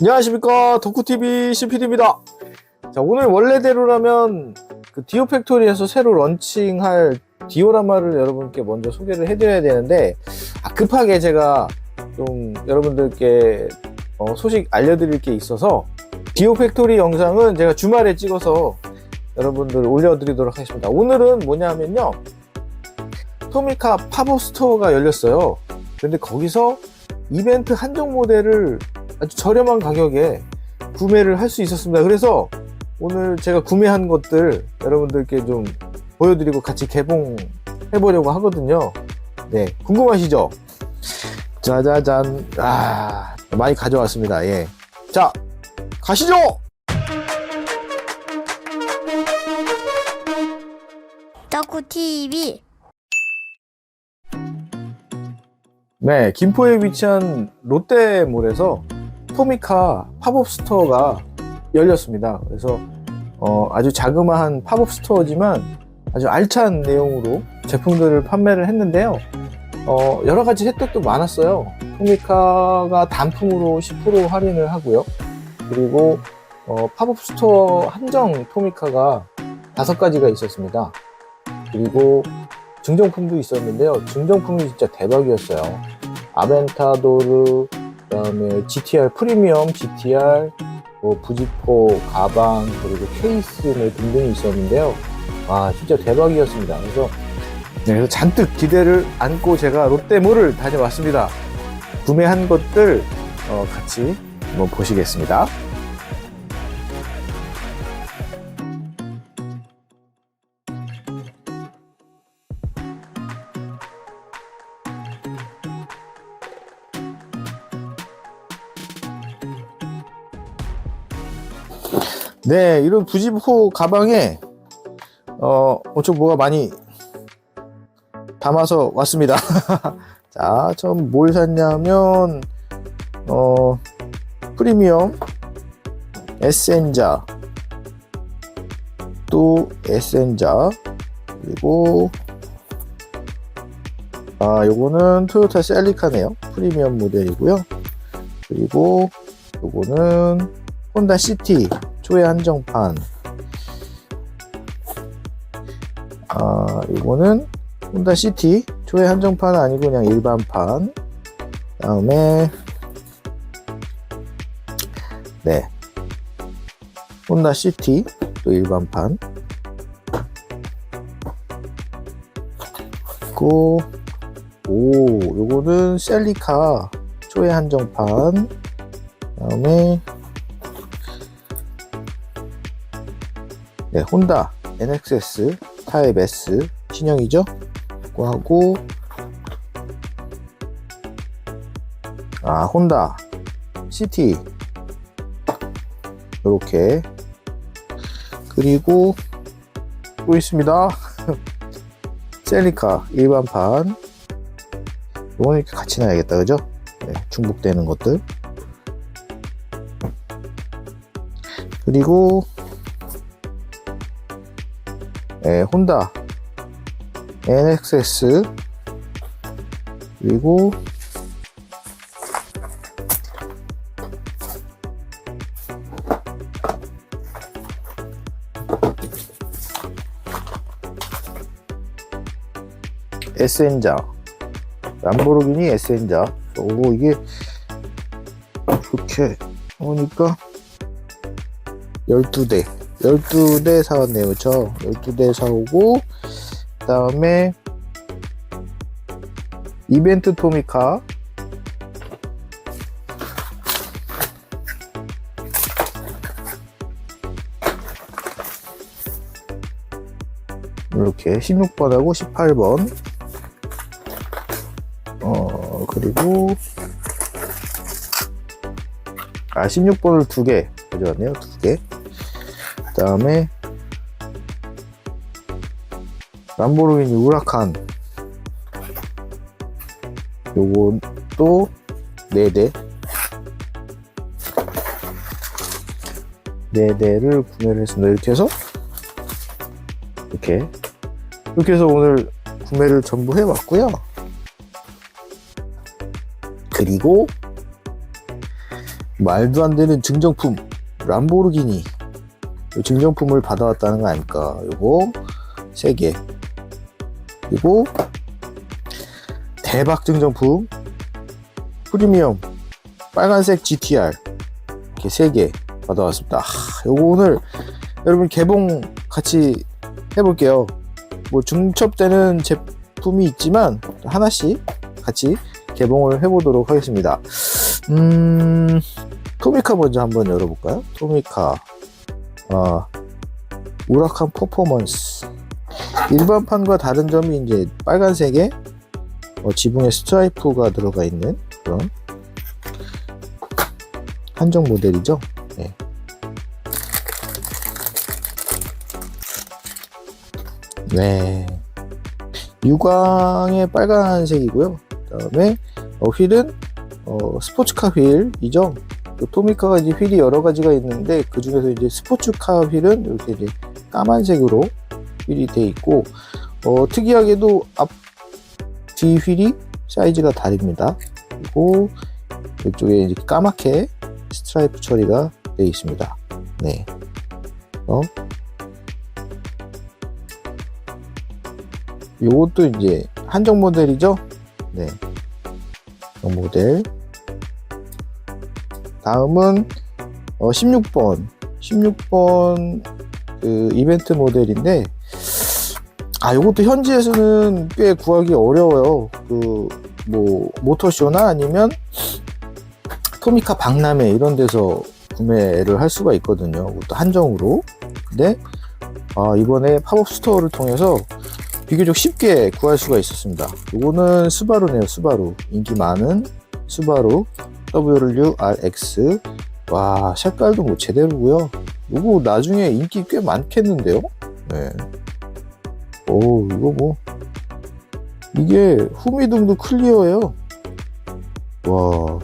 안녕하십니까. 덕후TV CPD입니다. 자 오늘 원래대로라면 그 디오 팩토리에서 새로 런칭할 디오라마를 여러분께 먼저 소개를 해드려야 되는데 아, 급하게 제가 좀 여러분들께 어, 소식 알려드릴 게 있어서 디오 팩토리 영상은 제가 주말에 찍어서 여러분들 올려드리도록 하겠습니다. 오늘은 뭐냐면요. 토미카 팝업 스토어가 열렸어요. 근데 거기서 이벤트 한정 모델을 아주 저렴한 가격에 구매를 할 수 있었습니다. 그래서 오늘 제가 구매한 것들 여러분들께 좀 보여드리고 같이 개봉해 보려고 하거든요. 네, 궁금하시죠? 짜자잔, 아, 많이 가져왔습니다. 예. 자, 가시죠! 덕후 TV 네, 김포에 위치한 롯데몰에서 토미카 팝업 스토어가 열렸습니다. 그래서 어, 아주 자그마한 팝업 스토어지만 아주 알찬 내용으로 제품들을 판매를 했는데요. 어, 여러 가지 혜택도 많았어요. 토미카가 단품으로 10% 할인을 하고요. 그리고 어, 팝업 스토어 한정 토미카가 다섯 가지가 있었습니다. 그리고 증정품도 있었는데요. 증정품이 진짜 대박이었어요. 아벤타도르, 그다음에 GTR 프리미엄, GTR, 뭐 부지포 가방 그리고 케이스 뭐 등등이 있었는데요. 아 진짜 대박이었습니다. 그래서 네, 그래서 잔뜩 기대를 안고 제가 롯데몰을 다녀왔습니다. 구매한 것들 어, 같이 한번 보시겠습니다. 네, 이런 부지포 가방에 어, 엄청 뭐가 많이 담아서 왔습니다. 자, 처음 뭘 샀냐면 어, 프리미엄 에센자 또 에센자 그리고 아, 요거는 토요타 셀리카네요. 프리미엄 모델이고요. 그리고 요거는 혼다 시티 초회 한정판. 아, 이거는 혼다 시티 초회 한정판 아니고 그냥 일반판. 다음에 네. 혼다 시티 또 일반판. 있고 오, 요거는 셀리카 초회 한정판. 다음에 네, 혼다 NXS 타입 S 신형이죠. 하고 아 혼다 CT 이렇게 그리고 또 있습니다. 셀리카 일반판 이거는 이렇게 같이 놔야겠다 그죠? 네, 중복되는 것들 그리고 예, 혼다 NXS 그리고 에센자 람보르기니 에센자 오 이게 이렇게 보니까 12대 12대 사왔네요. 그쵸? 12대 사오고 그 다음에 이벤트 토미카. 이렇게 16번하고 18번. 어 그리고 아 16번을 두 개 가져왔네요. 두 개 그 다음에 람보르기니 우라칸. 또 4대. 4대를 구매를 했습니다. 이렇게 해서 이렇게. 이렇게 해서 오늘 구매를 전부 해왔고요. 그리고 말도 안 되는 증정품 람보르기니. 이 증정품을 받아왔다는 거 아닙니까? 요거 세 개. 그리고 대박 증정품 프리미엄 빨간색 GTR 이렇게 세개 받아왔습니다. 하, 요거 오늘 여러분 개봉 같이 해볼게요. 뭐 중첩되는 제품이 있지만 하나씩 같이 개봉을 해보도록 하겠습니다. 음, 토미카 먼저 한번 열어볼까요? 토미카, 아, 우락한 퍼포먼스. 일반판과 다른 점이 이제 빨간색에 어, 지붕에 스트라이프가 들어가 있는 그런 한정 모델이죠. 네. 네. 유광의 빨간색이고요. 그 다음에 어, 휠은 어, 스포츠카 휠이죠. 그 토미카가 이제 휠이 여러 가지가 있는데 그 중에서 이제 스포츠카 휠은 이렇게 이제 까만색으로 휠이 돼 있고 어, 특이하게도 앞 뒤 휠이 사이즈가 다릅니다. 그리고 이쪽에 이제 까맣게 스트라이프 처리가 되어 있습니다. 네. 어? 요것도 이제 한정 모델이죠. 네. 이 모델. 다음은 어, 16번. 16번 그 이벤트 모델인데 아 요것도 현지에서는 꽤 구하기 어려워요. 그 뭐 모터쇼나 아니면 토미카 박람회 이런 데서 구매를 할 수가 있거든요. 그것도 한정으로. 근데 아, 이번에 팝업 스토어를 통해서 비교적 쉽게 구할 수가 있었습니다. 이거는 스바루네요, 스바루. 인기 많은 스바루 WRX. 와, 색깔도 뭐 제대로고요. 이거 나중에 인기 꽤 많겠는데요? 네. 오, 이거 뭐. 이게 후미등도 클리어예요. 와.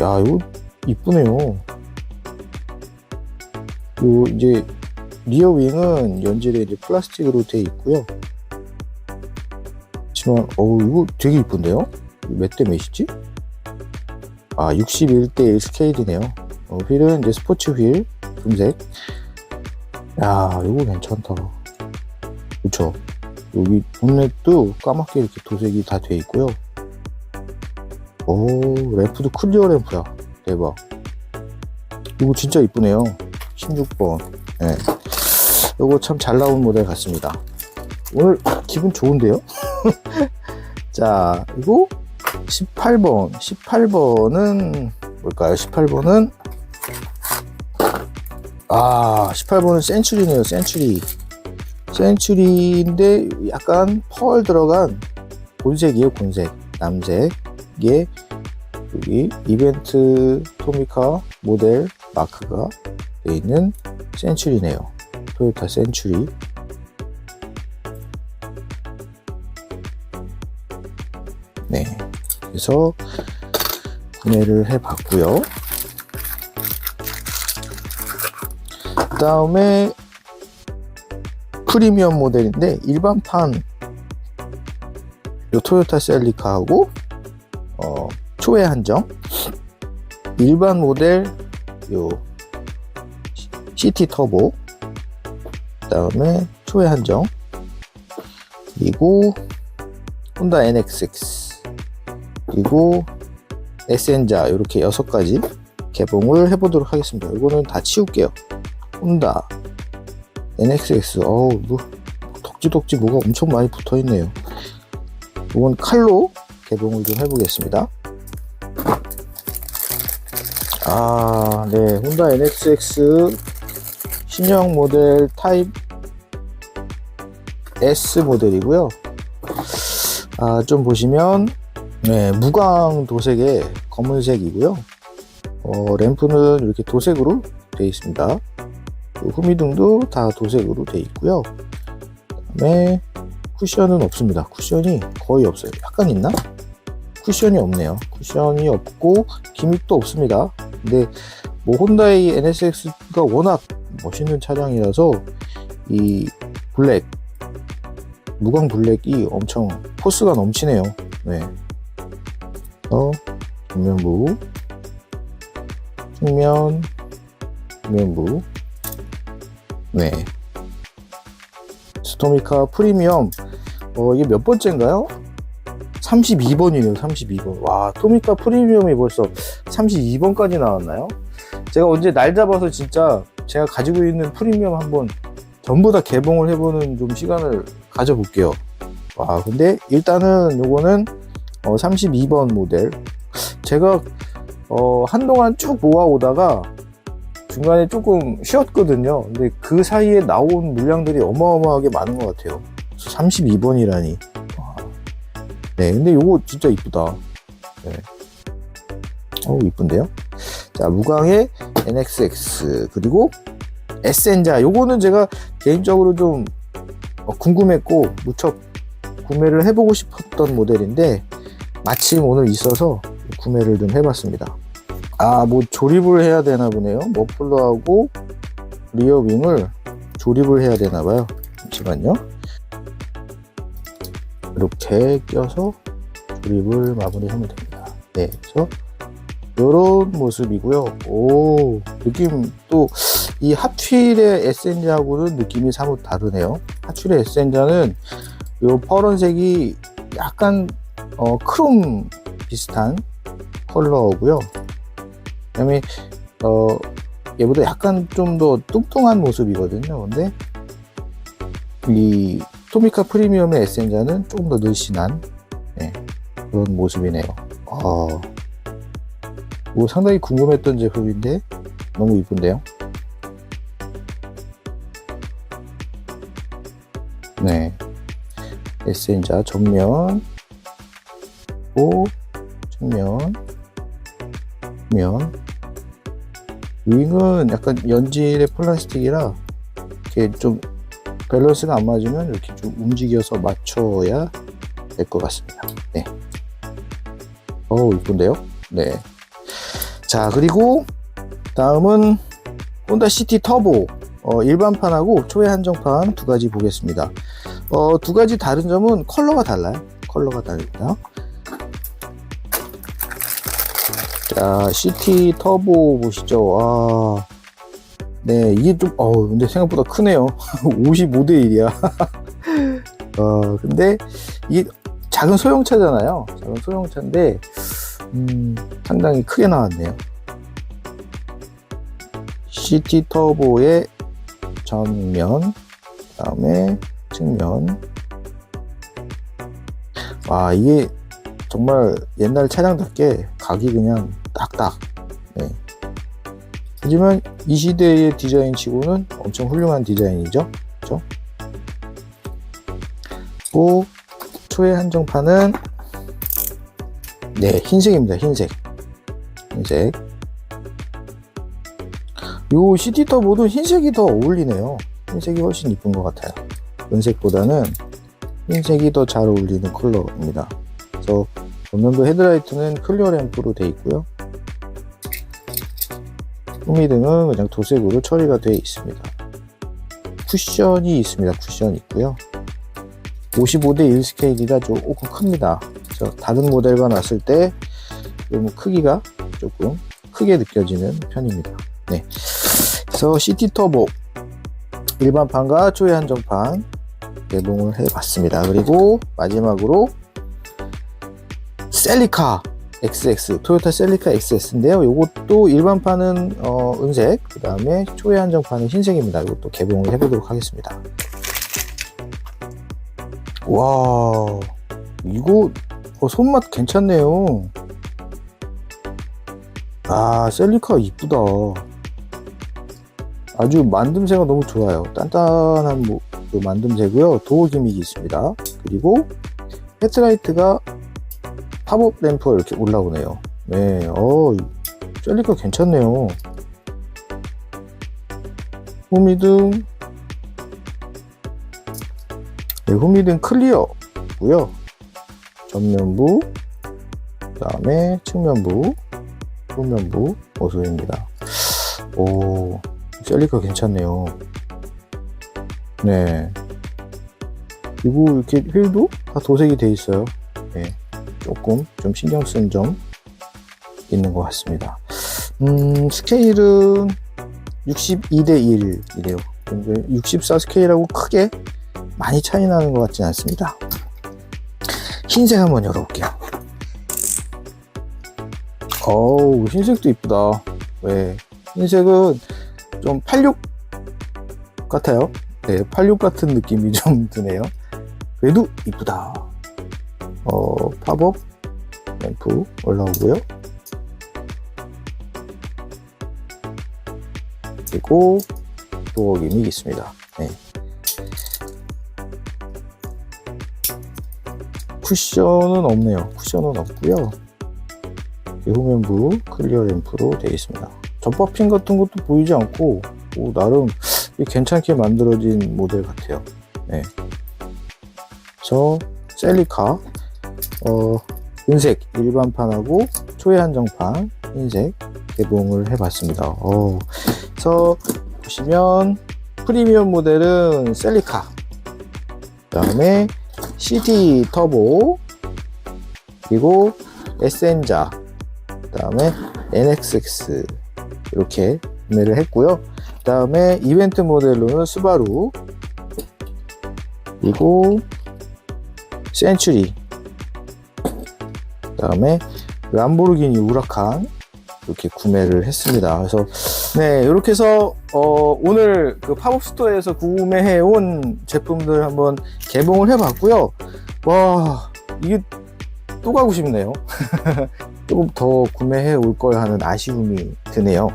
야, 이거 이쁘네요. 요, 이제, 리어 윙은 연질에 이제 플라스틱으로 되어 있고요. 하지만, 어우, 이거 되게 이쁜데요? 몇 대 몇이지? 아, 61대 1 스케일이네요. 어, 휠은 이제 스포츠 휠, 금색. 야, 이거 괜찮다. 그쵸? 여기 본넷도 까맣게 이렇게 도색이 다 돼 있고요. 오, 램프도 클리어 램프야. 대박. 이거 진짜 이쁘네요. 16번. 예. 이거 참 잘 나온 모델 같습니다. 오늘 기분 좋은데요? 자, 이거 18번. 18번은 뭘까요? 18번은 아, 18번은 센츄리네요. 센츄리. 센츄리인데 약간 펄 들어간 곤색이에요. 곤색. 남색에 여기 이벤트 토미카 모델 마크가 되어 있는 센츄리네요. 토요타 센츄리. 그래서 구매를 해봤고요. 그 다음에 프리미엄 모델인데 일반판 요 토요타 셀리카하고 어, 초회 한정 일반 모델 요 시티 터보. 그 다음에 초회 한정 그리고 혼다 NXX 그리고 에센자 이렇게 여섯 가지 개봉을 해보도록 하겠습니다. 이거는 다 치울게요. 혼다 NXX 어우 뭐 덕지덕지 뭐가 엄청 많이 붙어 있네요. 이건 칼로 개봉을 좀 해보겠습니다. 아, 네. 혼다 NXX 신형 모델 타입 S 모델이고요. 아, 좀 보시면 네, 무광 도색의 검은색이고요. 어, 램프는 이렇게 도색으로 되어 있습니다. 그 후미등도 다 도색으로 되어 있고요. 그다음에 쿠션은 없습니다. 쿠션이 거의 없어요. 약간 있나? 쿠션이 없네요. 쿠션이 없고 기믹도 없습니다. 근데 뭐 혼다의 NSX가 워낙 멋있는 차량이라서 이 블랙 무광 블랙이 엄청 포스가 넘치네요. 네. 어, 전면부 측면, 측면부. 네. 스토미카 프리미엄. 어, 이게 몇 번째인가요? 32번이네요, 32번. 와, 토미카 프리미엄이 벌써 32번까지 나왔나요? 제가 언제 날 잡아서 진짜 제가 가지고 있는 프리미엄 한번 전부 다 개봉을 해보는 좀 시간을 가져볼게요. 와, 근데 일단은 요거는 어, 32번 모델. 제가 어, 한동안 쭉 모아오다가 중간에 조금 쉬었거든요. 근데 그 사이에 나온 물량들이 어마어마하게 많은 것 같아요. 32번이라니. 네, 근데 요거 진짜 이쁘다. 네. 어우, 이쁜데요? 자, 무광의 NXX. 그리고 에센자. 요거는 제가 개인적으로 좀 어, 궁금했고, 무척 구매를 해보고 싶었던 모델인데, 마침 오늘 있어서 구매를 좀 해봤습니다. 아, 뭐 조립을 해야 되나 보네요. 머플러하고 리어 윙을 조립을 해야 되나 봐요. 잠시만요. 이렇게 껴서 조립을 마무리하면 됩니다. 네, 그래서 이런 모습이고요. 오, 느낌 또이 핫휠의 에센자하고는 느낌이 사뭇 다르네요. 핫휠의 에센자는 이 파란색이 약간 어, 크롬 비슷한 컬러고요. 그다음에 어, 얘보다 약간 좀 더 뚱뚱한 모습이거든요. 근데 이 토미카 프리미엄의 에센자는 조금 더 늘씬한 네, 그런 모습이네요. 아, 뭐 상당히 궁금했던 제품인데 너무 이쁜데요. 네, 에센자 정면, 오, 측면, 면. 윙은 약간 연질의 플라스틱이라 이렇게 좀 밸런스가 안 맞으면 이렇게 좀 움직여서 맞춰야 될 것 같습니다. 네. 어우, 이쁜데요? 네. 자, 그리고 다음은 혼다 시티 터보. 어, 일반판하고 초회 한정판 두 가지 보겠습니다. 어, 두 가지 다른 점은 컬러가 달라요. 컬러가 다릅니다. 자, 시티 터보 보시죠. 아, 네, 이게 좀, 어우, 근데 생각보다 크네요. 55대 1이야. 어, 근데 이게 작은 소형차잖아요. 작은 소형차인데, 음, 상당히 크게 나왔네요. 시티 터보의 전면, 그 다음에 측면. 와, 이게 정말 옛날 차량답게 각이 그냥 딱딱. 네. 하지만 이 시대의 디자인 치고는 엄청 훌륭한 디자인이죠. 그죠? 또, 초의 한정판은, 네, 흰색입니다. 흰색. 흰색. 요 시티 터보도 흰색이 더 어울리네요. 흰색이 훨씬 이쁜 것 같아요. 은색보다는 흰색이 더 잘 어울리는 컬러입니다. 그래서 전면부 헤드라이트는 클리어 램프로 되어 있고요. 후미 등은 그냥 도색으로 처리가 되어 있습니다. 쿠션이 있습니다. 쿠션 있고요. 55대 1 스케일이라 조금 큽니다. 그래서 다른 모델과 놨을 때좀 크기가 조금 크게 느껴지는 편입니다. 네. 그래서 시티 터보 일반판과 초회 한정판 개봉을 해봤습니다. 그리고 마지막으로 셀리카 XX 토요타 셀리카 XS인데요. 이것도 일반판은 어, 은색, 그 다음에 초회 한정판은 흰색입니다. 이것도 개봉을 해보도록 하겠습니다. 와, 이거 어, 손맛 괜찮네요. 아, 셀리카 이쁘다. 아주 만듦새가 너무 좋아요. 단단한 뭐, 그 만듦새고요. 도어 기믹이 있습니다. 그리고 헤드라이트가 팝업 램프가 이렇게 올라오네요. 네, 어, 셀리카 괜찮네요. 호미등, 네, 호미등 클리어고요. 전면부, 그 다음에 측면부, 후면부 모습입니다. 오, 셀리카 괜찮네요. 네. 그리고 이렇게 휠도 다 도색이 돼 있어요. 네. 조금 좀 신경 쓴 점 있는 것 같습니다. 음, 스케일은 62대 1이래요. 근데 64 스케일하고 크게 많이 차이 나는 것 같진 않습니다. 흰색 한번 열어볼게요. 어우, 흰색도 이쁘다. 왜? 흰색은 좀 86 같아요. 네, 86 같은 느낌이 좀 드네요. 그래도 이쁘다. 어, 팝업 램프 올라오고요. 그리고 도어 기믹 있습니다. 네. 쿠션은 없네요. 쿠션은 없고요. 후면부 클리어 램프로 되어 있습니다. 접합핀 같은 것도 보이지 않고 오, 나름 괜찮게 만들어진 모델 같아요. 네. 저 셀리카 어, 은색 일반판하고 초회 한정판 흰색 개봉을 해봤습니다. 어, 그래서 보시면 프리미엄 모델은 셀리카 그 다음에 CD 터보 그리고 에센자 그 다음에 NXX 이렇게 구매를 했고요. 그 다음에 이벤트 모델로는 스바루 그리고 센츄리 그다음에 람보르기니 우라칸 이렇게 구매를 했습니다. 그래서 네 이렇게 해서 어, 오늘 그 팝업 스토어에서 구매해 온 제품들 한번 개봉을 해봤고요. 와 이게 또 가고 싶네요. 조금 더 구매해 올 걸 하는 아쉬움이 드네요.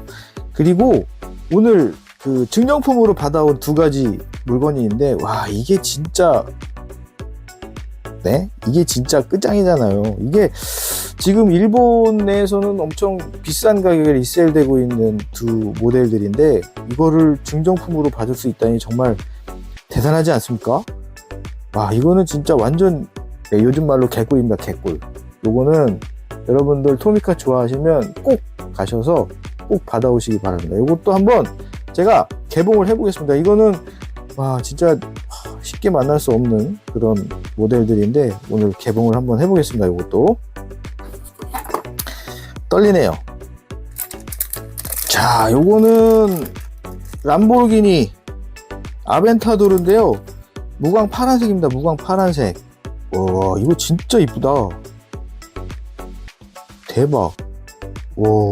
그리고 오늘 그 증정품으로 받아온 두 가지 물건이 있는데 와 이게 진짜 네 이게 진짜 끝장이잖아요. 이게 지금 일본 내에서는 엄청 비싼 가격에 리셀되고 있는 두 모델들인데 이거를 증정품으로 받을 수 있다니 정말 대단하지 않습니까? 와 이거는 진짜 완전 네, 요즘 말로 개꿀입니다 개꿀. 요거는 여러분들 토미카 좋아하시면 꼭 가셔서 꼭 받아오시기 바랍니다. 이것도 한번 제가 개봉을 해보겠습니다. 이거는 와 진짜 쉽게 만날 수 없는 그런 모델들인데 오늘 개봉을 한번 해보겠습니다. 이것도 떨리네요. 자, 요거는 람보르기니 아벤타도르인데요. 무광 파란색입니다. 무광 파란색. 와, 이거 진짜 이쁘다. 대박. 와.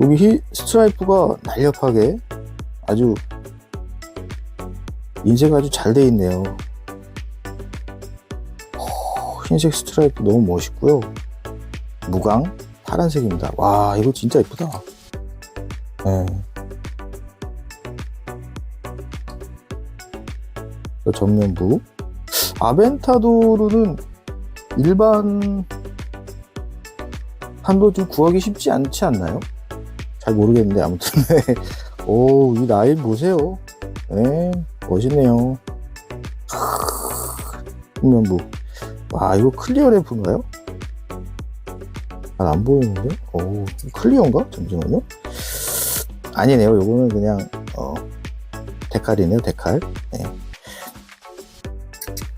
여기 히, 스트라이프가 날렵하게 아주 인쇄가 아주 잘 돼 있네요. 오, 흰색 스트라이프 너무 멋있고요. 무광 파란색입니다. 와 이거 진짜 이쁘다. 네. 이 전면부 아벤타도르는 일반 판도 좀 구하기 쉽지 않지 않나요? 잘 모르겠는데 아무튼 네. 오이 라인 보세요. 네 멋있네요. 후면부 와 이거 클리어 램프인가요? 잘 안 보이는데? 오, 클리어인가? 잠시만요. 아니네요. 요거는 그냥, 어, 데칼이네요. 데칼. 네.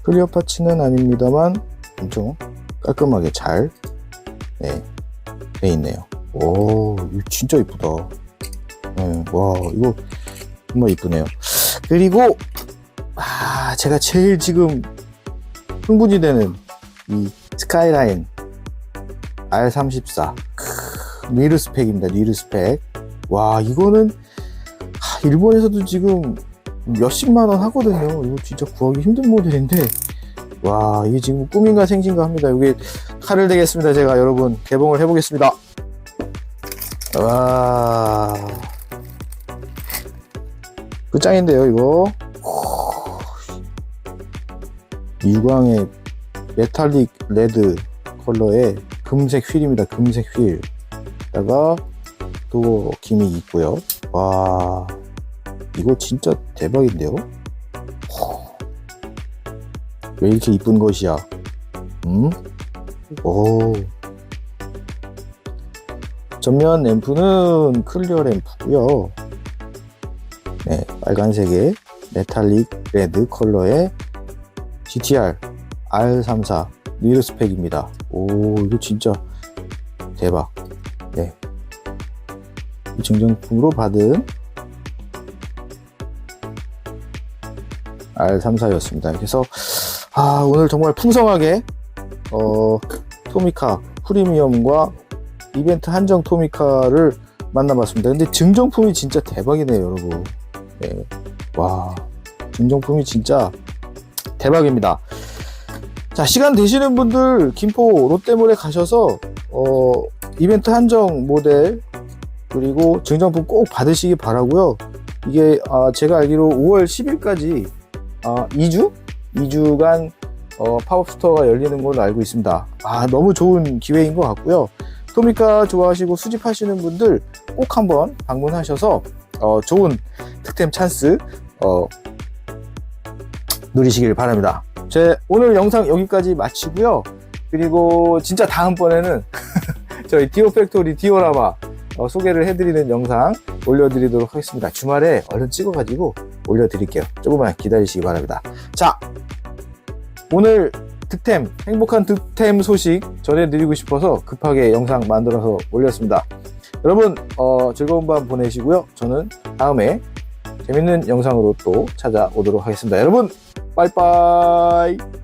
클리어 파츠는 아닙니다만, 엄청 깔끔하게 잘, 네, 돼 있네요. 오, 이거 진짜 이쁘다. 네, 와, 이거 정말 이쁘네요. 그리고, 아, 제가 제일 지금 흥분이 되는 이 스카이라인 R34 니르 스펙입니다. 니르 스펙. 와 이거는 하, 일본에서도 지금 몇십만 원 하거든요. 이거 진짜 구하기 힘든 모델인데 와 이게 지금 꿈인가 생진가 합니다. 이게 칼을 대겠습니다. 제가 여러분 개봉을 해보겠습니다. 와 끝장인데요 이거 유광의 메탈릭 레드 컬러의 금색 휠입니다. 금색 휠. 다가 또 기믹이 있고요. 와, 이거 진짜 대박인데요? 왜 이렇게 이쁜 것이야? 음? 오. 전면 램프는 클리어 램프고요. 네, 빨간색의 메탈릭 레드 컬러의 GTR R34 리르 스펙입니다. 오, 이거 진짜 대박. 네. 증정품으로 받은 R34였습니다. 그래서 아 오늘 정말 풍성하게 어, 토미카 프리미엄과 이벤트 한정 토미카를 만나봤습니다. 근데 증정품이 진짜 대박이네요, 여러분. 네. 와, 증정품이 진짜 대박입니다. 자, 시간 되시는 분들 김포 롯데몰에 가셔서 어, 이벤트 한정 모델 그리고 증정품 꼭 받으시기 바라고요. 이게 아, 제가 알기로 5월 10일까지 아, 2주? 2주간 어, 팝업 스토어가 열리는 걸로 알고 있습니다. 아, 너무 좋은 기회인 것 같고요. 토미카 좋아하시고 수집하시는 분들 꼭 한번 방문하셔서 어, 좋은 득템 찬스 어, 누리시길 바랍니다. 제 오늘 영상 여기까지 마치고요. 그리고 진짜 다음번에는 저희 디오 팩토리 디오라마 어, 소개를 해드리는 영상 올려드리도록 하겠습니다. 주말에 얼른 찍어가지고 올려드릴게요. 조금만 기다리시기 바랍니다. 자, 오늘 득템, 행복한 득템 소식 전해드리고 싶어서 급하게 영상 만들어서 올렸습니다. 여러분, 어, 즐거운 밤 보내시고요. 저는 다음에 재밌는 영상으로 또 찾아오도록 하겠습니다. 여러분, 빠이빠이!